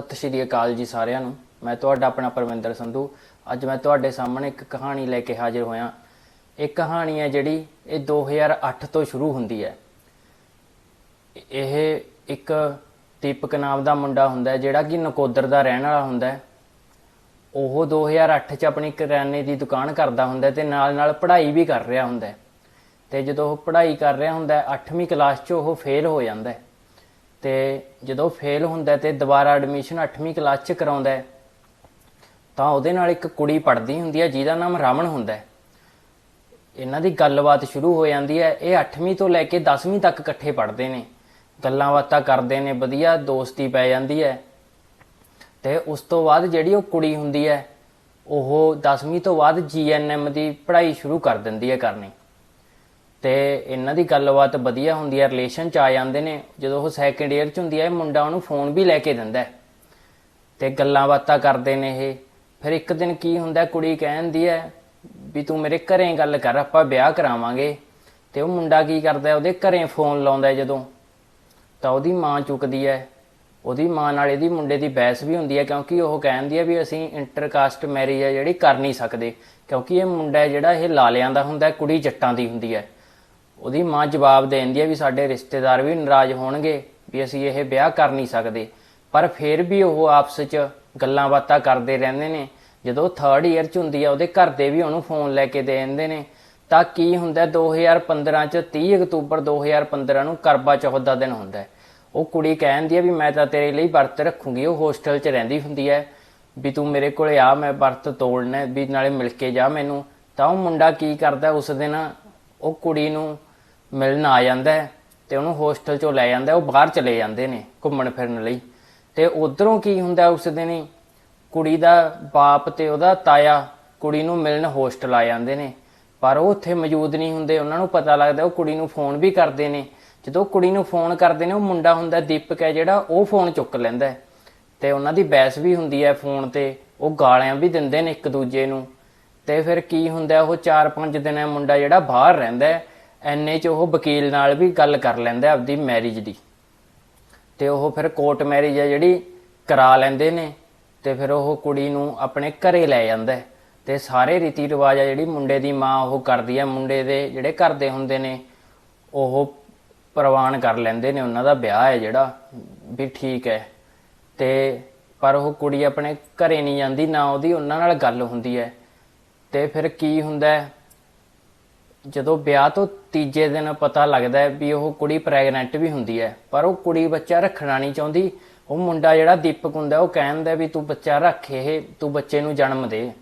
ਸਤਿ ਸ਼੍ਰੀ ਅਕਾਲ ਜੀ ਸਾਰਿਆਂ ਨੂੰ। ਮੈਂ ਤੁਹਾਡਾ ਆਪਣਾ ਪਰਵਿੰਦਰ ਸੰਧੂ। ਅੱਜ ਮੈਂ ਤੁਹਾਡੇ ਸਾਹਮਣੇ ਇੱਕ ਕਹਾਣੀ ਲੈ ਕੇ ਹਾਜ਼ਰ ਹੋਇਆ। ਇਹ ਕਹਾਣੀ ਹੈ ਜਿਹੜੀ ਇਹ 2008 ਤੋਂ ਸ਼ੁਰੂ ਹੁੰਦੀ ਹੈ। ਇਹ ਇੱਕ ਦੀਪਕ ਨਾਮ ਦਾ ਮੁੰਡਾ ਹੁੰਦਾ ਜਿਹੜਾ ਕਿ ਨਕੋਦਰ ਦਾ ਰਹਿਣ ਵਾਲਾ ਹੁੰਦਾ ਹੈ। ਉਹ 2008 ਚ ਆਪਣੀ ਕਰਿਆਨੇ ਦੀ ਦੁਕਾਨ ਕਰਦਾ ਹੁੰਦਾ ਹੈ ਤੇ ਨਾਲ ਨਾਲ ਪੜ੍ਹਾਈ ਵੀ ਕਰ ਰਿਹਾ ਹੁੰਦਾ ਹੈ। ਤੇ ਜਦੋਂ ਉਹ ਪੜ੍ਹਾਈ ਕਰ ਰਿਹਾ ਹੁੰਦਾ ਹੈ 8ਵੀਂ ਕਲਾਸ 'ਚ ਉਹ ਫੇਲ ਹੋ ਜਾਂਦਾ ਹੈ। ਤੇ ਜਦੋਂ ਫੇਲ ਹੁੰਦਾ ਹੈ ਤੇ ਦੁਬਾਰਾ ਐਡਮਿਸ਼ਨ 8ਵੀਂ ਕਲਾਸ 'ਚ ਕਰਾਉਂਦਾ ਹੈ, ਤਾਂ ਉਹਦੇ ਨਾਲ ਇੱਕ ਕੁੜੀ ਪੜ੍ਹਦੀ ਹੁੰਦੀ ਹੈ, ਜਿਹਦਾ ਨਾਮ ਰਮਨ ਹੁੰਦਾ ਹੈ। ਇਹਨਾਂ ਦੀ ਗੱਲਬਾਤ ਸ਼ੁਰੂ ਹੋ ਜਾਂਦੀ ਹੈ, ਇਹ 8ਵੀਂ ਤੋਂ ਲੈ ਕੇ 10ਵੀਂ ਤੱਕ ਇਕੱਠੇ ਪੜ੍ਹਦੇ ਨੇ। ਗੱਲਾਂ ਬਾਤਾਂ ਕਰਦੇ ਨੇ, ਵਧੀਆ ਦੋਸਤੀ ਪੈ ਜਾਂਦੀ ਹੈ। ਤੇ ਉਸ ਤੋਂ ਬਾਅਦ ਜਿਹੜੀ ਉਹ ਕੁੜੀ ਹੁੰਦੀ ਹੈ, ਉਹ 10ਵੀਂ ਤੋਂ ਬਾਅਦ ਜੀਐਨਐਮ ਦੀ ਪੜ੍ਹਾਈ ਸ਼ੁਰੂ ਕਰ ਦਿੰਦੀ ਹੈ ਕਰਨੀ। ਤੇ ਇਹਨਾਂ ਦੀ ਗੱਲਬਾਤ ਵਧੀਆ ਹੁੰਦੀ ਹੈ ਰਿਲੇਸ਼ਨ ਚ ਆ ਜਾਂਦੇ ਨੇ। ਜਦੋਂ ਉਹ ਸੈਕੰਡ ਈਅਰ ਚ ਹੁੰਦੀ ਹੈ, ਇਹ ਮੁੰਡਾ ਉਹਨੂੰ ਫੋਨ ਵੀ ਲੈ ਕੇ ਦਿੰਦਾ ਹੈ ਤੇ ਗੱਲਾਂ ਬਾਤਾਂ ਕਰਦੇ ਨੇ ਇਹ। ਫਿਰ ਇੱਕ ਦਿਨ ਕੀ ਹੁੰਦਾ, ਕੁੜੀ ਕਹਿੰਦੀ ਹੈ ਵੀ ਤੂੰ ਮੇਰੇ ਘਰੇ ਗੱਲ ਕਰ, ਆਪਾਂ ਵਿਆਹ ਕਰਾਵਾਂਗੇ। ਤੇ ਉਹ ਮੁੰਡਾ ਕੀ ਕਰਦਾ ਉਹਦੇ ਘਰੇ ਫੋਨ ਲਾਉਂਦਾ ਜਦੋਂ। ਤਾਂ ਉਹਦੀ ਮਾਂ ਚੁੱਕਦੀ ਹੈ। ਉਹਦੀ ਮਾਂ ਨਾਲ ਇਹਦੀ ਮੁੰਡੇ ਦੀ ਬਹਿਸ ਵੀ ਹੁੰਦੀ ਹੈ, ਕਿਉਂਕਿ ਉਹ ਕਹਿੰਦੀ ਹੈ ਵੀ ਅਸੀਂ ਇੰਟਰਕਾਸਟ ਮੈਰਿਜ ਹੈ ਜਿਹੜੀ ਕਰ ਨਹੀਂ ਸਕਦੇ। ਕਿਉਂਕਿ ਇਹ ਮੁੰਡਾ ਜਿਹੜਾ ਇਹ ਲਾਲਿਆਂ ਦਾ ਹੁੰਦਾ ਕੁੜੀ ਜੱਟਾਂ ਦੀ ਹੁੰਦੀ ਹੈ। ਉਹਦੀ ਮਾਂ ਜਵਾਬ ਦੇ ਦਿੰਦੀ ਹੈ ਵੀ ਸਾਡੇ ਰਿਸ਼ਤੇਦਾਰ ਵੀ ਨਾਰਾਜ਼ ਹੋਣਗੇ ਵੀ ਅਸੀਂ ਇਹ ਵਿਆਹ ਕਰ ਨਹੀਂ ਸਕਦੇ। ਪਰ ਫਿਰ ਵੀ ਉਹ ਆਪਸ 'ਚ ਗੱਲਾਂ ਬਾਤਾਂ ਕਰਦੇ ਰਹਿੰਦੇ ਨੇ। ਜਦੋਂ 3rd ਇਅਰ ਚ ਹੁੰਦੀ ਆ ਉਹਦੇ ਘਰ ਦੇ ਵੀ ਉਹਨੂੰ ਫੋਨ ਲੈ ਕੇ ਦੇ ਦਿੰਦੇ ਨੇ। ਤਾਂ ਕੀ ਹੁੰਦਾ ਹੈ, 2015 ਚ 30 ਅਕਤੂਬਰ 2015 ਨੂੰ ਕਰਵਾ ਚੌਥ ਦਾ ਦਿਨ ਹੁੰਦਾ ਉਹ ਕੁੜੀ ਕਹਿੰਦੀ ਹੈ ਵੀ ਮੈਂ ਤਾਂ ਤੇਰੇ ਲਈ ਵਰਤ ਰੱਖੂੰਗੀ ਉਹ ਹੋਸਟਲ 'ਚ ਰਹਿੰਦੀ ਹੁੰਦੀ ਹੈ। ਵੀ ਤੂੰ ਮੇਰੇ ਕੋਲੇ ਆ ਮੈਂ ਵਰਤ ਤੋੜਨਾ ਵੀ ਨਾਲੇ ਮਿਲ ਕੇ ਜਾ ਮੈਨੂੰ। ਤਾਂ ਉਹ ਮੁੰਡਾ ਕੀ ਕਰਦਾ ਉਸ ਦਿਨ ਉਹ ਕੁੜੀ ਨੂੰ ਮਿਲਣ ਆ ਜਾਂਦਾ ਹੈ ਤੇ ਉਹਨੂੰ ਹੋਸਟਲ 'ਚੋਂ ਲੈ ਜਾਂਦਾ ਉਹ ਬਾਹਰ ਚਲੇ ਜਾਂਦੇ ਨੇ ਘੁੰਮਣ ਫਿਰਨ ਲਈ। ਤੇ ਉਧਰੋਂ ਕੀ ਹੁੰਦਾ ਉਸ ਦਿਨ ਹੀ? ਕੁੜੀ ਦਾ ਬਾਪ ਤੇ ਉਹਦਾ ਤਾਇਆ ਕੁੜੀ ਨੂੰ ਮਿਲਣ ਹੋਸਟਲ ਆ ਜਾਂਦੇ ਨੇ। ਪਰ ਉਹ ਉੱਥੇ ਮੌਜੂਦ ਨਹੀਂ ਹੁੰਦੇ, ਉਹਨਾਂ ਨੂੰ ਪਤਾ ਲੱਗਦਾ ਉਹ ਕੁੜੀ ਨੂੰ ਫੋਨ ਵੀ ਕਰਦੇ ਨੇ। ਜਦੋਂ ਕੁੜੀ ਨੂੰ ਫੋਨ ਕਰਦੇ ਨੇ, ਉਹ ਮੁੰਡਾ ਹੁੰਦਾ ਦੀਪਕ ਹੈ ਜਿਹੜਾ, ਉਹ ਫੋਨ ਚੁੱਕ ਲੈਂਦਾ ਹੈ। ਤੇ ਉਹਨਾਂ ਦੀ ਬਹਿਸ ਵੀ ਹੁੰਦੀ ਹੈ ਫੋਨ ਤੇ, ਉਹ ਗਾਲਾਂ ਵੀ ਦਿੰਦੇ ਨੇ ਇੱਕ ਦੂਜੇ ਨੂੰ। ਤੇ ਫਿਰ ਕੀ ਹੁੰਦਾ, ਉਹ 4-5 ਦਿਨ ਮੁੰਡਾ ਜਿਹੜਾ ਬਾਹਰ ਰਹਿੰਦਾ ਹੈ। ਐਨੇ ਚ ਉਹ ਵਕੀਲ ਨਾਲ ਵੀ ਗੱਲ ਕਰ ਲੈਂਦਾ ਆਪਦੀ ਮੈਰਿਜ ਦੀ। ਤੇ ਉਹ ਫਿਰ ਕੋਰਟ ਮੈਰਿਜ ਹੈ ਜਿਹੜੀ, ਕਰਾ ਲੈਂਦੇ ਨੇ ਤੇ ਫਿਰ ਉਹ ਕੁੜੀ ਨੂੰ ਆਪਣੇ ਘਰੇ ਲੈ ਜਾਂਦਾ ਹੈ। ਤੇ ਸਾਰੇ ਰੀਤੀ ਰਿਵਾਜ ਆ ਜਿਹੜੀ ਮੁੰਡੇ ਦੀ ਮਾਂ ਉਹ ਕਰਦੀ ਹੈ ਮੁੰਡੇ ਦੇ ਜਿਹੜੇ ਘਰ ਦੇ ਹੁੰਦੇ ਨੇ, ਉਹ ਪ੍ਰਵਾਨ ਕਰ ਲੈਂਦੇ ਨੇ, ਉਹਨਾਂ ਦਾ ਵਿਆਹ ਹੈ ਜਿਹੜਾ, ਵੀ ਠੀਕ ਹੈ। ਤੇ ਪਰ ਉਹ ਕੁੜੀ ਆਪਣੇ ਘਰੇ ਨਹੀਂ ਜਾਂਦੀ, ਨਾ ਉਹਦੀ ਉਹਨਾਂ ਨਾਲ ਗੱਲ ਹੁੰਦੀ ਹੈ। ਤੇ ਫਿਰ ਕੀ ਹੁੰਦਾ ਹੈ? ਜਦੋਂ ਵਿਆਹ ਤੋਂ ਤੀਜੇ ਦਿਨ ਪਤਾ ਲੱਗਦਾ ਹੈ ਵੀ ਉਹ ਕੁੜੀ ਪ੍ਰੈਗਨੈਂਟ ਵੀ ਹੁੰਦੀ ਹੈ, ਪਰ ਉਹ ਕੁੜੀ ਬੱਚਾ ਰੱਖਣਾ ਨਹੀਂ ਚਾਹੁੰਦੀ। ਉਹ ਮੁੰਡਾ ਜਿਹੜਾ ਦੀਪਕ ਹੁੰਦਾ, ਉਹ ਕਹਿੰਦਾ ਵੀ ਤੂੰ ਬੱਚਾ ਰੱਖ ਇਹ, ਤੂੰ ਬੱਚੇ ਨੂੰ ਜਨਮ ਦੇ।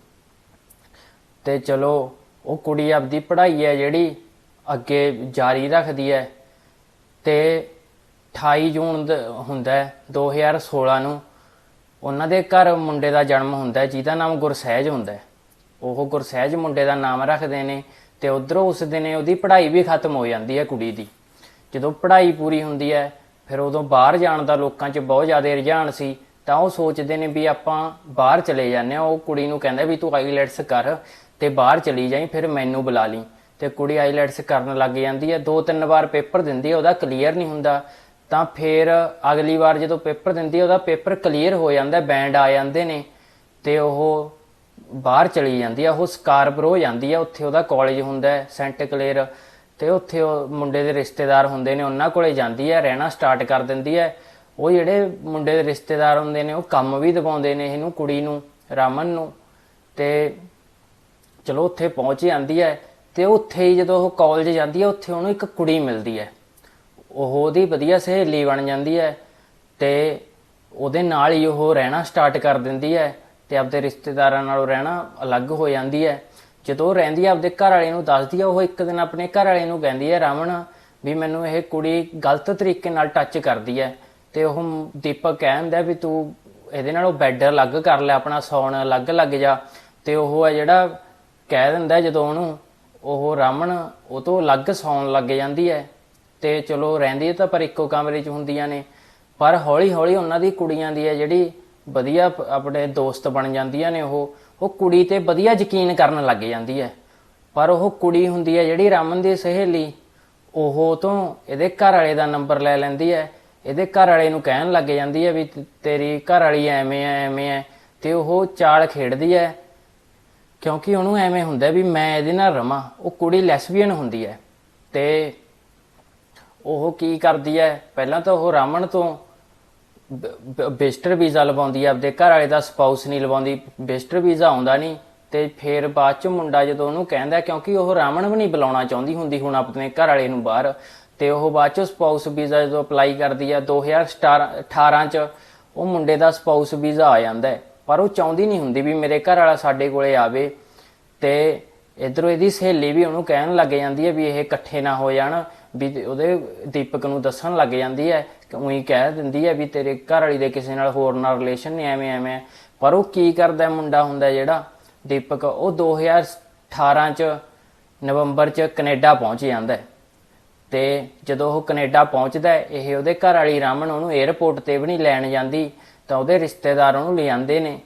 ਤੇ ਚਲੋ, ਉਹ ਕੁੜੀ ਆਪਦੀ ਪੜ੍ਹਾਈ ਹੈ ਜਿਹੜੀ ਅੱਗੇ ਜਾਰੀ ਰੱਖਦੀ ਹੈ। ਤੇ 28 ਜੂਨ ਦ- ਹੁੰਦਾ ਹੈ 2016 ਨੂੰ ਉਹਨਾਂ ਦੇ ਘਰ ਮੁੰਡੇ ਦਾ ਜਨਮ ਹੁੰਦਾ ਜਿਹਦਾ ਨਾਮ ਗੁਰਸਹਿਜ ਹੁੰਦਾ ਉਹ ਗੁਰਸਹਿਜ ਮੁੰਡੇ ਦਾ ਨਾਮ ਰੱਖਦੇ ਨੇ। ਤੇ ਉਧਰੋਂ ਉਸ ਦਿਨੇ ਉਹਦੀ ਪੜ੍ਹਾਈ ਵੀ ਖਤਮ ਹੋ ਜਾਂਦੀ ਹੈ ਕੁੜੀ ਦੀ। ਜਦੋਂ ਪੜ੍ਹਾਈ ਪੂਰੀ ਹੁੰਦੀ ਹੈ, ਫਿਰ ਉਦੋਂ ਬਾਹਰ ਜਾਣ ਦਾ ਲੋਕਾਂ 'ਚ ਬਹੁਤ ਜ਼ਿਆਦਾ ਰੁਝਾਨ ਸੀ, ਤਾਂ ਉਹ ਸੋਚਦੇ ਨੇ ਵੀ ਆਪਾਂ ਬਾਹਰ ਚਲੇ ਜਾਂਦੇ ਆ ਉਹ ਕੁੜੀ ਨੂੰ ਕਹਿੰਦਾ ਵੀ ਤੂੰ ਆਈਲੈਟਸ ਕਰ ਤੇ ਬਾਹਰ ਚਲੀ ਜਾਈਂ, ਫਿਰ ਮੈਨੂੰ ਬੁਲਾ ਲਈ। ਤੇ ਕੁੜੀ ਆਈਲੈਟਸ ਕਰਨ ਲੱਗ ਜਾਂਦੀ ਹੈ। ਦੋ ਤਿੰਨ ਵਾਰ ਪੇਪਰ ਦਿੰਦੀ ਹੈ, ਉਹਦਾ ਕਲੀਅਰ ਨਹੀਂ ਹੁੰਦਾ। ਤਾਂ ਫਿਰ ਅਗਲੀ ਵਾਰ ਜਦੋਂ ਪੇਪਰ ਦਿੰਦੀ ਹੈ, ਉਹਦਾ ਪੇਪਰ ਕਲੀਅਰ ਹੋ ਜਾਂਦਾ, ਬੈਂਡ ਆ ਜਾਂਦੇ ਨੇ ਤੇ ਉਹ ਬਾਹਰ ਚਲੀ ਜਾਂਦੀ ਆ, ਉਹ ਸਕਾਰਬਰੋ ਜਾਂਦੀ ਆ, ਉੱਥੇ ਉਹਦਾ ਕਾਲਜ ਹੁੰਦਾ ਹੈ, ਸੈਂਟ ਕਲੇਅਰ ਤੇ ਉੱਥੇ ਉਹ ਮੁੰਡੇ ਦੇ ਰਿਸ਼ਤੇਦਾਰ ਹੁੰਦੇ ਨੇ, ਉਹਨਾਂ ਕੋਲੇ ਜਾਂਦੀ ਹੈ ਰਹਿਣਾ ਸਟਾਰਟ ਕਰ ਦਿੰਦੀ ਹੈ ਉਹ ਜਿਹੜੇ ਮੁੰਡੇ ਦੇ ਰਿਸ਼ਤੇਦਾਰ ਹੁੰਦੇ ਨੇ, ਉਹ ਕੰਮ ਵੀ ਦਿਵਾਉਂਦੇ ਨੇ ਇਹਨੂੰ, ਕੁੜੀ ਨੂੰ, ਰਾਮਨ ਨੂੰ, ਤੇ ਚਲੋ ਉੱਥੇ ਪਹੁੰਚ ਜਾਂਦੀ ਹੈ ਤੇ ਉੱਥੇ ਹੀ ਜਦੋਂ ਉਹ ਕਾਲਜ ਜਾਂਦੀ ਹੈ ਉੱਥੇ ਉਹਨੂੰ ਇੱਕ ਕੁੜੀ ਮਿਲਦੀ ਹੈ ਉਹ ਉਹਦੀ ਵਧੀਆ ਸਹੇਲੀ ਬਣ ਜਾਂਦੀ ਹੈ ਤੇ ਉਹਦੇ ਨਾਲ ਹੀ ਉਹ ਰਹਿਣਾ ਸਟਾਰਟ ਕਰ ਦਿੰਦੀ ਹੈ ਤੇ ਆਪਦੇ ਰਿਸ਼ਤੇਦਾਰਾਂ ਨਾਲੋਂ ਰਹਿਣਾ ਅਲੱਗ ਹੋ ਜਾਂਦੀ ਹੈ। ਜਦੋਂ ਉਹ ਰਹਿੰਦੀ ਹੈ, ਆਪਦੇ ਘਰ ਵਾਲੇ ਨੂੰ ਦੱਸਦੀ ਆ ਉਹ ਇੱਕ ਦਿਨ ਆਪਣੇ ਘਰ ਵਾਲੇ ਨੂੰ ਕਹਿੰਦੀ ਹੈ, ਰਾਵਣ, ਵੀ ਮੈਨੂੰ ਇਹ ਕੁੜੀ ਗਲਤ ਤਰੀਕੇ ਨਾਲ ਟੱਚ ਕਰਦੀ ਹੈ। ਤੇ ਉਹ ਦੀਪਕ ਕਹਿੰਦਾ ਵੀ ਤੂੰ ਇਹਦੇ ਨਾਲੋਂ ਬੈੱਡ ਅਲੱਗ ਕਰ ਲੈ, ਆਪਣਾ ਸੌਣ ਅਲੱਗ ਲੱਗ ਜਾ। ਤੇ ਉਹ ਹੈ ਜਿਹੜਾ ਕਹਿ ਦਿੰਦਾ ਜਦੋਂ ਉਹਨੂੰ, ਉਹ ਰਾਮਣ ਉਹ ਤੋਂ ਅਲੱਗ ਸੌਣ ਲੱਗ ਜਾਂਦੀ ਹੈ। ਤੇ ਚਲੋ ਰਹਿੰਦੀ ਤਾਂ ਪਰ ਇੱਕੋ ਕਮਰੇ 'ਚ ਹੁੰਦੀਆਂ ਨੇ। ਪਰ ਹੌਲੀ ਹੌਲੀ ਉਹਨਾਂ ਦੀ ਕੁੜੀਆਂ ਦੀ ਹੈ ਜਿਹੜੀ ਵਧੀਆ ਪ- ਆਪਣੇ ਦੋਸਤ ਬਣ ਜਾਂਦੀਆਂ ਨੇ ਉਹ ਉਹ ਕੁੜੀ ਤੇ ਵਧੀਆ ਯਕੀਨ ਕਰਨ ਲੱਗ ਜਾਂਦੀ ਹੈ। ਪਰ ਉਹ ਕੁੜੀ ਹੁੰਦੀ ਹੈ ਜਿਹੜੀ ਰਮਨ ਦੀ ਸਹੇਲੀ, ਉਹ ਤੋਂ ਇਹਦੇ ਘਰ ਵਾਲੇ ਦਾ ਨੰਬਰ ਲੈ ਲੈਂਦੀ ਹੈ। ਇਹਦੇ ਘਰ ਵਾਲੇ ਨੂੰ ਕਹਿਣ ਲੱਗ ਜਾਂਦੀ ਹੈ ਵੀ ਤੇ- ਤੇਰੀ ਘਰ ਵਾਲੀ ਐਵੇਂ ਐ ਐਵੇਂ ਐ, ਤੇ ਉਹ ਚਾਲ ਖੇਡਦੀ ਹੈ। ਕਿਉਂਕਿ ਉਹਨੂੰ ਐਵੇਂ ਹੁੰਦਾ ਵੀ ਮੈਂ ਇਹਦੇ ਨਾਲ ਰਵਾਂ। ਉਹ ਕੁੜੀ ਲੈਸਬੀਅਨ ਹੁੰਦੀ ਹੈ। ਤੇ ਉਹ ਕੀ ਕਰਦੀ ਹੈ? ਪਹਿਲਾਂ ਤਾਂ ਉਹ ਰਾਮਣ ਤੋਂ ਵਿਜ਼ਟਰ ਵੀਜ਼ਾ ਲਵਾਉਂਦੀ ਹੈ ਆਪਦੇ ਘਰ ਵਾਲੇ ਦਾ ਸਪਾਊਸ ਨਹੀਂ ਲਵਾਉਂਦੀ ਵਿਜ਼ਟਰ ਵੀਜ਼ਾ ਆਉਂਦਾ ਨਹੀਂ, ਤੇ ਫਿਰ ਬਾਅਦ ਚ ਮੁੰਡਾ ਜਦੋਂ ਉਹਨੂੰ ਕਹਿੰਦਾ ਕਿਉਂਕਿ ਉਹ ਰਾਮਣ ਵੀ ਨਹੀਂ ਬੁਲਾਉਣਾ ਚਾਹੁੰਦੀ ਹੁੰਦੀ ਹੁਣ ਆਪਣੇ ਘਰ ਵਾਲੇ ਨੂੰ ਬਾਹਰ, ਤੇ ਉਹ ਬਾਅਦ ਚ ਸਪਾਊਸ ਵੀਜ਼ਾ ਜਦੋਂ ਅਪਲਾਈ ਕਰਦੀ ਹੈ 2018 ਚ, ਉਹ ਮੁੰਡੇ ਦਾ ਸਪਾਊਸ ਵੀਜ਼ਾ ਆ ਜਾਂਦਾ ਪਰ ਉਹ ਚਾਹੁੰਦੀ ਨਹੀਂ ਹੁੰਦੀ ਵੀ ਮੇਰੇ ਘਰ ਵਾਲਾ ਸਾਡੇ ਕੋਲੇ ਆਵੇ, ਤੇ ਇਧਰੋਂ ਇਹਦੀ ਸਹੇਲੀ ਵੀ ਉਹਨੂੰ ਕਹਿਣ ਲੱਗ ਜਾਂਦੀ ਹੈ ਵੀ ਇਹ ਇਕੱਠੇ ਨਾ ਹੋ ਜਾਣ ਵੀ ਉਹਦੇ ਦੀਪਕ ਨੂੰ ਦੱਸਣ ਲੱਗ ਜਾਂਦੀ ਹੈ, ਕਿ ਉਹੀ ਕਹਿ ਦਿੰਦੀ ਹੈ ਵੀ ਤੇਰੇ ਘਰ ਵਾਲੀ ਦੇ ਕਿਸੇ ਨਾਲ ਹੋਰ ਨਾਲ ਰਿਲੇਸ਼ਨ ਨਹੀਂ, ਐਵੇਂ ਐਵੇਂ। ਹੈ। ਪਰ ਉਹ ਕੀ ਕਰਦਾ ਮੁੰਡਾ ਹੁੰਦਾ ਜਿਹੜਾ? ਦੀਪਕ ਉਹ 2018 ਚ ਨਵੰਬਰ ਚ ਕੈਨੇਡਾ ਪਹੁੰਚ ਜਾਂਦਾ ਹੈ। ਤੇ ਜਦੋਂ ਉਹ ਕੈਨੇਡਾ ਪਹੁੰਚਦਾ ਹੈ, ਇਹ ਉਹਦੇ ਘਰ ਵਾਲੀ ਰਾਮਨ ਉਹਨੂੰ 에ਅਰਪੋਰਟ ਤੇ ਵੀ ਨਹੀਂ ਲੈਣ ਜਾਂਦੀ, ਤਾਂ ਉਹਦੇ ਰਿਸ਼ਤੇਦਾਰ ਉਹਨੂੰ ਲਿਆਂਦੇ ਨੇ।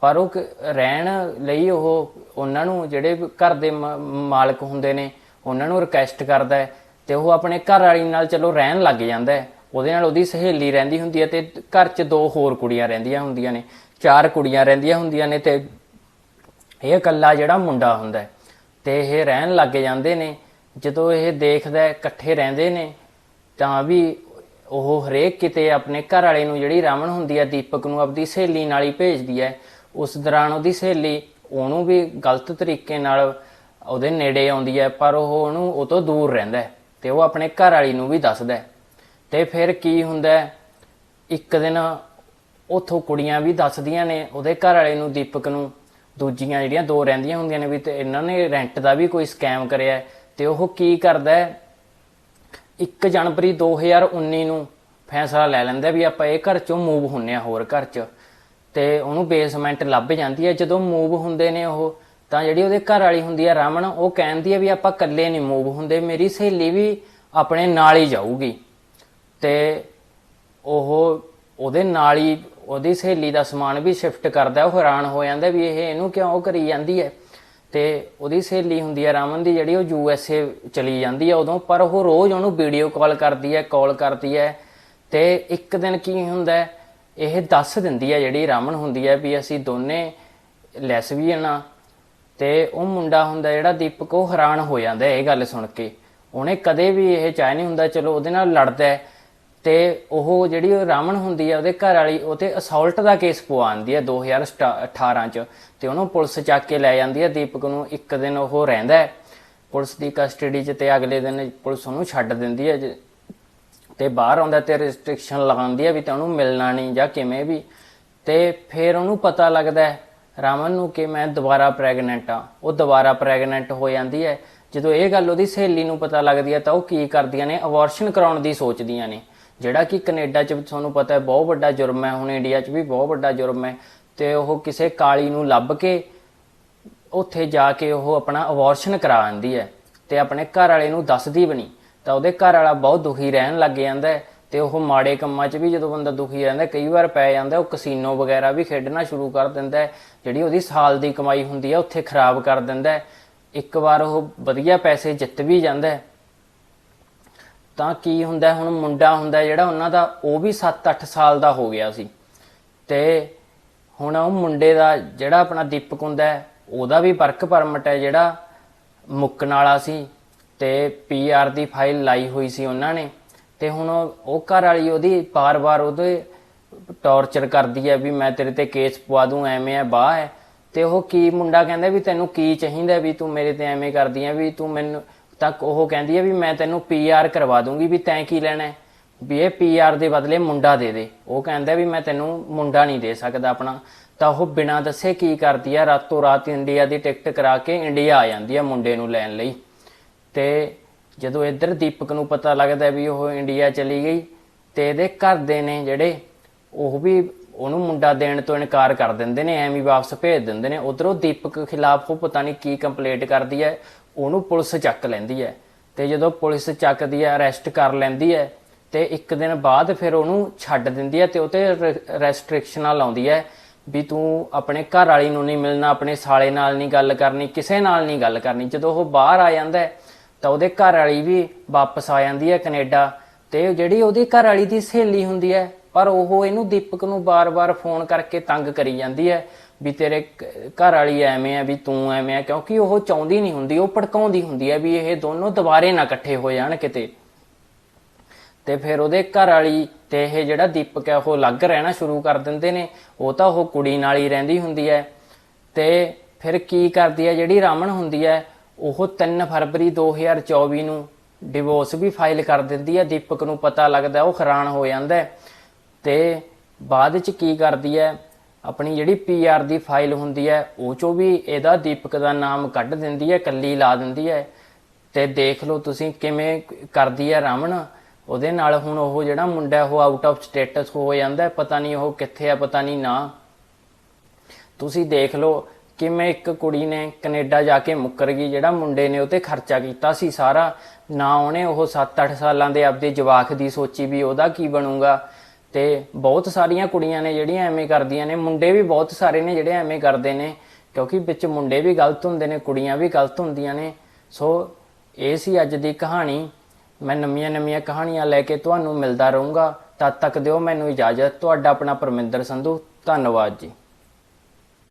ਪਰ ਉਹ ਕ- ਰਹਿਣ ਲਈ ਉਹ, ਉਹਨਾਂ ਨੂੰ ਜਿਹੜੇ ਘਰ ਦੇ ਮਾਲਕ ਹੁੰਦੇ ਨੇ, ਉਹਨਾਂ ਨੂੰ ਰਿਕਵੈਸਟ ਕਰਦਾ ਹੈ ਤੇ ਉਹ ਆਪਣੇ ਘਰ ਵਾਲੀ ਨਾਲ ਚਲੋ ਰਹਿਣ ਲੱਗ ਜਾਂਦਾ ਉਹਦੇ ਨਾਲ ਉਹਦੀ ਸਹੇਲੀ ਰਹਿੰਦੀ ਹੁੰਦੀ ਹੈ ਤੇ ਘਰ 'ਚ ਦੋ ਹੋਰ ਕੁੜੀਆਂ ਰਹਿੰਦੀਆਂ ਹੁੰਦੀਆਂ ਨੇ, ਚਾਰ ਕੁੜੀਆਂ ਰਹਿੰਦੀਆਂ ਹੁੰਦੀਆਂ ਨੇ ਤੇ ਇਹ ਇਕੱਲਾ ਜਿਹੜਾ ਮੁੰਡਾ ਹੁੰਦਾ ਹੈ ਤੇ ਇਹ ਰਹਿਣ ਲੱਗ ਜਾਂਦੇ ਨੇ। ਜਦੋਂ ਇਹ ਦੇਖਦਾ ਇਕੱਠੇ ਰਹਿੰਦੇ ਨੇ, ਤਾਂ ਵੀ ਉਹ ਹਰੇਕ ਕਿਤੇ ਆਪਣੇ ਘਰ ਵਾਲੇ ਨੂੰ ਜਿਹੜੀ ਰਾਵਣ ਹੁੰਦੀ ਹੈ, ਦੀਪਕ ਨੂੰ ਆਪਦੀ ਸਹੇਲੀ ਨਾਲ ਹੀ ਭੇਜਦੀ ਹੈ। ਉਸ ਦੌਰਾਨ ਉਹਦੀ ਸਹੇਲੀ ਉਹਨੂੰ ਵੀ ਗਲਤ ਤਰੀਕੇ ਨਾਲ ਉਹਦੇ ਨੇੜੇ ਆਉਂਦੀ ਹੈ, ਪਰ ਉਹ ਉਹਨੂੰ ਉਹ ਤੋਂ ਦੂਰ ਰਹਿੰਦਾ ਹੈ। ਤੇ ਉਹ ਆਪਣੇ ਘਰ ਵਾਲੀ ਨੂੰ ਵੀ ਦੱਸਦਾ ਹੈ। ਤੇ ਫਿਰ ਕੀ ਹੁੰਦਾ ਇੱਕ ਦਿਨ ਉਥੋਂ ਕੁੜੀਆਂ ਵੀ ਦੱਸਦੀਆਂ ਨੇ ਉਹਦੇ ਘਰ ਵਾਲੇ ਨੂੰ, ਦੀਪਕ ਨੂੰ। ਦੂਜੀਆਂ ਜਿਹੜੀਆਂ ਦੋ ਰਹਿੰਦੀਆਂ ਹੁੰਦੀਆਂ ਨੇ ਵੀ ਤੇ ਇਹਨਾਂ ਨੇ ਰੈਂਟ ਦਾ ਵੀ ਕੋਈ ਸਕੈਮ ਕਰਿਆ ਹੈ। ਤੇ ਉਹ ਕੀ ਕਰਦਾ ਹੈ? 1 ਜਨਵਰੀ 2019 ਨੂੰ ਫੈਸਲਾ ਲੈ ਲੈਂਦਾ ਵੀ ਆਪਾਂ ਇਹ ਘਰ ਚੋਂ ਮੂਵ ਹੁੰਨੇ ਆ ਹੋਰ ਘਰ 'ਚ। ਤੇ ਉਹਨੂੰ ਬੇਸਮੈਂਟ ਲੱਭ ਜਾਂਦੀ ਹੈ। ਜਦੋਂ ਮੂਵ ਹੁੰਦੇ ਨੇ ਉਹ ਤਾਂ ਜਿਹੜੀ ਉਹਦੇ ਘਰ ਵਾਲੀ ਹੁੰਦੀ ਹੈ ਰਾਮਣ ਉਹ ਕਹਿੰਦੀ ਹੈ ਵੀ ਆਪਾਂ ਇਕੱਲੇ ਨਹੀਂ ਮੂਵ ਹੁੰਦੇ, ਮੇਰੀ ਸਹੇਲੀ ਵੀ ਆਪਣੇ ਨਾਲ ਹੀ ਜਾਊਗੀ। ਤੇ ਉਹ ਉਹਦੇ ਨਾਲ ਹੀ ਉਹਦੀ ਸਹੇਲੀ ਦਾ ਸਮਾਨ ਵੀ ਸ਼ਿਫਟ ਕਰਦਾ, ਉਹ ਹੈਰਾਨ ਹੋ ਜਾਂਦਾ ਵੀ ਇਹ ਇਹਨੂੰ ਕਿਉਂ ਉਹ ਕਰੀ ਜਾਂਦੀ ਹੈ ਤੇ ਉਹਦੀ ਸਹੇਲੀ ਹੁੰਦੀ ਹੈ ਰਾਮਨ ਦੀ, ਜਿਹੜੀ ਉਹ ਯੂ ਐਸ ਏ ਚਲੀ ਜਾਂਦੀ ਹੈ ਉਦੋਂ, ਪਰ ਉਹ ਰੋਜ਼ ਉਹਨੂੰ ਵੀਡੀਓ ਕਾਲ ਕਰਦੀ ਹੈ ਕਾਲ ਕਰਦੀ ਹੈ ਤੇ ਇੱਕ ਦਿਨ ਕੀ ਹੁੰਦਾ ਇਹ ਦੱਸ ਦਿੰਦੀ ਹੈ ਜਿਹੜੀ ਰਾਮਨ ਹੁੰਦੀ ਹੈ ਵੀ ਅਸੀਂ ਦੋਨੇ ਲੈਸਬੀਅਨ ਆ ਤੇ ਉਹ ਮੁੰਡਾ ਹੁੰਦਾ ਜਿਹੜਾ ਦੀਪਕ, ਉਹ ਹੈਰਾਨ ਹੋ ਜਾਂਦਾ ਇਹ ਗੱਲ ਸੁਣ ਕੇ। ਉਹਨੇ ਕਦੇ ਵੀ ਇਹ ਚਾਹ ਨਹੀਂ ਹੁੰਦਾ, ਚਲੋ ਉਹਦੇ ਨਾਲ ਲੜਦਾ ਹੈ ਤੇ ਉਹ ਜਿਹੜੀ ਉਹ ਰਾਮਨ ਹੁੰਦੀ ਹੈ ਉਹਦੇ ਘਰ ਵਾਲੀ, ਉਹ ਤੇ ਅਸੌਲਟ ਦਾ ਕੇਸ ਪਵਾਉਂਦੀ ਹੈ 2018 ਚ। ਤੇ ਉਹਨੂੰ ਪੁਲਿਸ ਚੱਕ ਕੇ ਲੈ ਜਾਂਦੀ ਹੈ ਦੀਪਕ ਨੂੰ ਇੱਕ ਦਿਨ ਉਹ ਰਹਿੰਦਾ ਹੈ। ਪੁਲਿਸ ਦੀ ਕਸਟਡੀ 'ਚ ਤੇ ਅਗਲੇ ਦਿਨ ਪੁਲਿਸ ਉਹਨੂੰ ਛੱਡ ਦਿੰਦੀ ਹੈ ਜ- ਤੇ ਬਾਹਰ ਆਉਂਦਾ ਤੇ ਰੈਸਟ੍ਰਿਕਸ਼ਨ ਲਗਾਉਂਦੀ ਹੈ ਵੀ ਤੈਨੂੰ ਮਿਲਣਾ ਨਹੀਂ ਜਾਂ ਕਿਵੇਂ ਵੀ। ਤੇ ਫਿਰ ਉਹਨੂੰ ਪਤਾ ਲੱਗਦਾ ਰਾਮਨ ਨੂੰ ਕਿ ਮੈਂ ਦੁਬਾਰਾ ਪ੍ਰੈਗਨੈਂਟ ਆ ਉਹ ਦੁਬਾਰਾ ਪ੍ਰੈਗਨੈਂਟ ਹੋ ਜਾਂਦੀ ਹੈ। ਜਦੋਂ ਇਹ ਗੱਲ ਉਹਦੀ ਸਹੇਲੀ ਨੂੰ ਪਤਾ ਲੱਗਦੀ ਹੈ ਤਾਂ ਉਹ ਕੀ ਕਰਦੀਆਂ ਨੇ? ਅਬੋਰਸ਼ਨ ਕਰਾਉਣ ਦੀ ਸੋਚਦੀਆਂ ਨੇ। ਜਿਹੜਾ ਕਿ ਕੈਨੇਡਾ 'ਚ ਤੁਹਾਨੂੰ ਪਤਾ ਹੈ, ਬਹੁਤ ਵੱਡਾ ਜੁਰਮ ਹੈ। ਹੁਣ ਇੰਡੀਆ 'ਚ ਵੀ ਬਹੁਤ ਵੱਡਾ ਜੁਰਮ ਹੈ। ਤੇ ਉਹ ਕਿਸੇ ਕਾਲੀ ਨੂੰ ਲੱਭ ਕੇ ਉੱਥੇ ਜਾ ਕੇ ਉਹ ਆਪਣਾ ਅਬੋਰਸ਼ਨ ਕਰਾ ਆਂਦੀ ਹੈ। ਤੇ ਆਪਣੇ ਘਰ ਵਾਲੇ ਨੂੰ ਦੱਸਦੀ ਵੀ ਨਹੀਂ। ਤਾਂ ਉਹਦੇ ਘਰ ਵਾਲਾ ਬਹੁਤ ਦੁਖੀ ਰਹਿਣ ਲੱਗ ਜਾਂਦਾ ਹੈ। ਤੇ ਉਹ ਮਾੜੇ ਕੰਮਾਂ 'ਚ ਵੀ ਜਦੋਂ ਬੰਦਾ ਦੁਖੀ ਰਹਿੰਦਾ, ਕਈ ਵਾਰ ਪੈ ਜਾਂਦਾ, ਉਹ ਕਸੀਨੋ ਵਗੈਰਾ ਵੀ ਖੇਡਣਾ ਸ਼ੁਰੂ ਕਰ ਦਿੰਦਾ ਹੈ। ਜਿਹੜੀ ਉਹਦੀ ਸਾਲ ਦੀ ਕਮਾਈ ਹੁੰਦੀ ਹੈ ਉੱਥੇ ਖਰਾਬ ਕਰ ਦਿੰਦਾ ਹੈ। ਇੱਕ ਵਾਰ ਉਹ ਵਧੀਆ ਪੈਸੇ ਜਿੱਤ ਵੀ ਜਾਂਦਾ ਹੈ। ਤਾਂ ਕੀ ਹੁੰਦਾ ਹੁਣ ਮੁੰਡਾ ਹੁੰਦਾ ਜਿਹੜਾ ਉਹਨਾਂ ਦਾ, ਉਹ ਵੀ 7-8 ਸਾਲ ਦਾ ਹੋ ਗਿਆ ਸੀ। ਤੇ ਹੁਣ ਉਹ ਮੁੰਡੇ ਦਾ ਜਿਹੜਾ ਆਪਣਾ ਦੀਪਕ ਹੁੰਦਾ ਉਹਦਾ ਵੀ ਵਰਕ ਪਰਮਿਟ ਹੈ ਜਿਹੜਾ ਮੁੱਕਣ ਵਾਲਾ ਸੀ। ਤੇ ਪੀਆਰ ਦੀ ਫਾਈਲ ਲਾਈ ਹੋਈ ਸੀ ਉਹਨਾਂ ਨੇ। ਤੇ ਹੁਣ ਉਹ ਘਰ ਵਾਲੀ ਉਹਦੀ ਬਾਰ-ਬਾਰ ਉਹਦੇ ਟੌਰਚਰ ਕਰਦੀ ਹੈ ਵੀ ਮੈਂ ਤੇਰੇ ਤੇ ਕੇਸ ਪਵਾ ਦੂੰ, ਐਵੇਂ ਹੈ ਬਾਹ ਹੈ। ਤੇ ਉਹ ਕੀ ਮੁੰਡਾ ਕਹਿੰਦਾ ਵੀ ਤੈਨੂੰ ਕੀ ਚਾਹੀਦਾ ਵੀ ਤੂੰ ਮੇਰੇ ਤੇ ਐਵੇਂ ਕਰਦੀ ਹੈ, ਵੀ ਤੂੰ ਮੈਨੂੰ ਤੱਕ ਉਹ ਕਹਿੰਦੀ ਹੈ ਵੀ ਮੈਂ ਤੈਨੂੰ ਪੀਆਰ ਕਰਵਾ ਦੂੰਗੀ ਵੀ ਤੈਂ ਕੀ ਲੈਣਾ ਵੀ ਇਹ ਪੀਆਰ ਦੇ ਬਦਲੇ ਮੁੰਡਾ ਦੇ ਦੇ। ਉਹ ਕਹਿੰਦਾ ਵੀ ਮੈਂ ਤੈਨੂੰ ਮੁੰਡਾ ਨਹੀਂ ਦੇ ਸਕਦਾ ਆਪਣਾ। ਤਾਂ ਉਹ ਬਿਨਾਂ ਦੱਸੇ ਕੀ ਕਰਦੀ ਆ ਰਾਤੋਂ ਰਾਤ ਇੰਡੀਆ ਦੀ ਟਿਕਟ ਕਰਾ ਕੇ ਇੰਡੀਆ ਆ ਜਾਂਦੀ ਹੈ ਮੁੰਡੇ ਨੂੰ ਲੈਣ ਲਈ। ਤੇ ਜਦੋਂ ਇੱਧਰ ਦੀਪਕ ਨੂੰ ਪਤਾ ਲੱਗਦਾ ਵੀ ਉਹ ਇੰਡੀਆ ਚਲੀ ਗਈ ਤੇ ਇਹਦੇ ਘਰ ਦੇ ਨੇ ਜਿਹੜੇ, ਉਹ ਵੀ ਉਹਨੂੰ ਮੁੰਡਾ ਦੇਣ ਤੋਂ ਇਨਕਾਰ ਕਰ ਦਿੰਦੇ ਨੇ, ਐਵੇਂ ਵਾਪਸ ਭੇਜ ਦਿੰਦੇ ਨੇ। ਉਧਰੋਂ ਦੀਪਕ ਖਿਲਾਫ ਉਹ ਪਤਾ ਨਹੀਂ ਕੀ ਕੰਪਲੇਂਟ ਕਰਦੀ ਹੈ, ਉਹਨੂੰ ਪੁਲਿਸ ਚੱਕ ਲੈਂਦੀ ਹੈ ਤੇ ਜਦੋਂ ਪੁਲਿਸ ਚੱਕਦੀ ਹੈ ਅਰੈਸਟ ਕਰ ਲੈਂਦੀ ਹੈ ਤੇ ਇੱਕ ਦਿਨ ਬਾਅਦ ਫਿਰ ਉਹਨੂੰ ਛੱਡ ਦਿੰਦੀ ਹੈ ਤੇ ਉਹ ਤੇ ਰੈਸਟ੍ਰਿਕਸ਼ਨਾਂ ਲਾਉਂਦੀ ਹੈ ਵੀ ਤੂੰ ਆਪਣੇ ਘਰ ਵਾਲੀ ਨੂੰ ਨਹੀਂ ਮਿਲਣਾ, ਆਪਣੇ ਸਾਲੇ ਨਾਲ ਨਹੀਂ ਗੱਲ ਕਰਨੀ, ਕਿਸੇ ਨਾਲ ਨਹੀਂ ਗੱਲ ਕਰਨੀ। ਜਦੋਂ ਉਹ ਬਾਹਰ ਆ ਜਾਂਦਾ ਹੈ ਤਾਂ ਉਹਦੇ ਘਰ ਵਾਲੀ ਵੀ ਵਾਪਸ ਆ ਜਾਂਦੀ ਹੈ ਕੈਨੇਡਾ ਤੇ ਜਿਹੜੀ ਉਹਦੀ ਘਰ ਵਾਲੀ ਦੀ ਸਹੇਲੀ ਹੁੰਦੀ ਹੈ, ਪਰ ਉਹ ਇਹਨੂੰ ਦੀਪਕ ਨੂੰ ਬਾਰ-ਬਾਰ ਫੋਨ ਕਰਕੇ ਤੰਗ ਕਰੀ ਜਾਂਦੀ ਹੈ ਵੀ ਤੇਰੇ ਘਰ ਵਾਲੀ ਐਵੇਂ ਆ ਵੀ ਤੂੰ ਐਵੇਂ ਆ ਕਿਉਂਕਿ ਉਹ ਚਾਹੁੰਦੀ ਨਹੀਂ ਹੁੰਦੀ, ਉਹ ਭੜਕਾਉਂਦੀ ਹੁੰਦੀ ਹੈ ਵੀ ਇਹ ਦੋਨੋਂ ਦੁਬਾਰੇ ਨਾ ਇਕੱਠੇ ਹੋ ਜਾਣ ਕਿਤੇ। ਤੇ ਫਿਰ ਉਹਦੇ ਘਰ ਵਾਲੀ ਤੇ ਇਹ ਜਿਹੜਾ ਦੀਪਕ ਹੈ, ਉਹ ਅਲੱਗ ਰਹਿਣਾ ਸ਼ੁਰੂ ਕਰ ਦਿੰਦੇ ਨੇ, ਉਹ ਤਾਂ ਉਹ ਕੁੜੀ ਨਾਲ ਹੀ ਰਹਿੰਦੀ ਹੁੰਦੀ ਹੈ। ਤੇ ਫਿਰ ਕੀ ਕਰਦੀ ਹੈ, ਜਿਹੜੀ ਰਾਮਨ ਹੁੰਦੀ ਹੈ ਉਹ 3 ਫਰਵਰੀ 2024 ਨੂੰ ਡਿਵੋਰਸ ਵੀ ਫਾਈਲ ਕਰ ਦਿੰਦੀ ਹੈ। ਦੀਪਕ ਨੂੰ ਪਤਾ ਲੱਗਦਾ ਉਹ ਹੈਰਾਨ ਹੋ ਜਾਂਦਾ ਹੈ। ਤੇ ਬਾਅਦ ਵਿੱਚ ਕੀ ਕਰਦੀ ਹੈ? ਆਪਣੀ ਜਿਹੜੀ ਪੀਆਰ ਦੀ ਫਾਈਲ ਹੁੰਦੀ ਹੈ, ਉਹ ਚੋਂ ਵੀ ਇਹਦਾ ਦੀਪਕ ਦਾ ਨਾਮ ਕੱਢ ਦਿੰਦੀ ਹੈ, ਕੱਲੀ ਲਾ ਦਿੰਦੀ ਹੈ। ਤੇ ਦੇਖ ਲਓ ਤੁਸੀਂ ਕਿਵੇਂ ਕਰਦੀ ਹੈ ਰਾਮਨ ਉਹਦੇ ਨਾਲ ਹੁਣ ਉਹ ਜਿਹੜਾ ਮੁੰਡਾ ਉਹ ਆਊਟ ਆਫ ਸਟੇਟਸ ਹੋ ਜਾਂਦਾ ਪਤਾ ਨਹੀਂ ਉਹ ਕਿੱਥੇ ਆ, ਪਤਾ ਨਹੀਂ ਨਾ। ਤੁਸੀਂ ਦੇਖ ਲਓ ਕਿਵੇਂ ਇੱਕ ਕੁੜੀ ਨੇ ਕੈਨੇਡਾ ਜਾ ਕੇ ਮੁੱਕਰ ਗਈ, ਜਿਹੜਾ ਮੁੰਡੇ ਨੇ ਉਹ ਤੇ ਖਰਚਾ ਕੀਤਾ ਸੀ ਸਾਰਾ। ਨਾ ਉਹਨੇ ਉਹ 7-8 ਸਾਲਾਂ ਦੇ ਆਪਦੇ ਜਵਾਕ ਦੀ ਸੋਚੀ ਵੀ ਉਹਦਾ ਕੀ ਬਣੂਗਾ। ਤੇ ਬਹੁਤ ਸਾਰੀਆਂ ਕੁੜੀਆਂ ਨੇ ਜਿਹੜੀਆਂ ਐਵੇਂ ਕਰਦੀਆਂ ਨੇ, ਮੁੰਡੇ ਵੀ ਬਹੁਤ ਸਾਰੇ ਨੇ ਜਿਹੜੇ ਐਵੇਂ ਕਰਦੇ ਨੇ, ਕਿਉਂਕਿ ਵਿੱਚ ਮੁੰਡੇ ਵੀ ਗਲਤ ਹੁੰਦੇ ਨੇ, ਕੁੜੀਆਂ ਵੀ ਗਲਤ ਹੁੰਦੀਆਂ ਨੇ। ਸੋ, ਇਹ ਸੀ ਅੱਜ ਦੀ ਕਹਾਣੀ। ਮੈਂ ਨਵੀਆਂ ਨਵੀਆਂ ਕਹਾਣੀਆਂ ਲੈ ਕੇ ਤੁਹਾਨੂੰ ਮਿਲਦਾ ਰਹੂੰਗਾ। ਤਦ ਤੱਕ ਦਿਓ ਮੈਨੂੰ ਇਜਾਜ਼ਤ। ਤੁਹਾਡਾ ਆਪਣਾ ਪਰਮਿੰਦਰ ਸੰਧੂ। ਧੰਨਵਾਦ ਜੀ।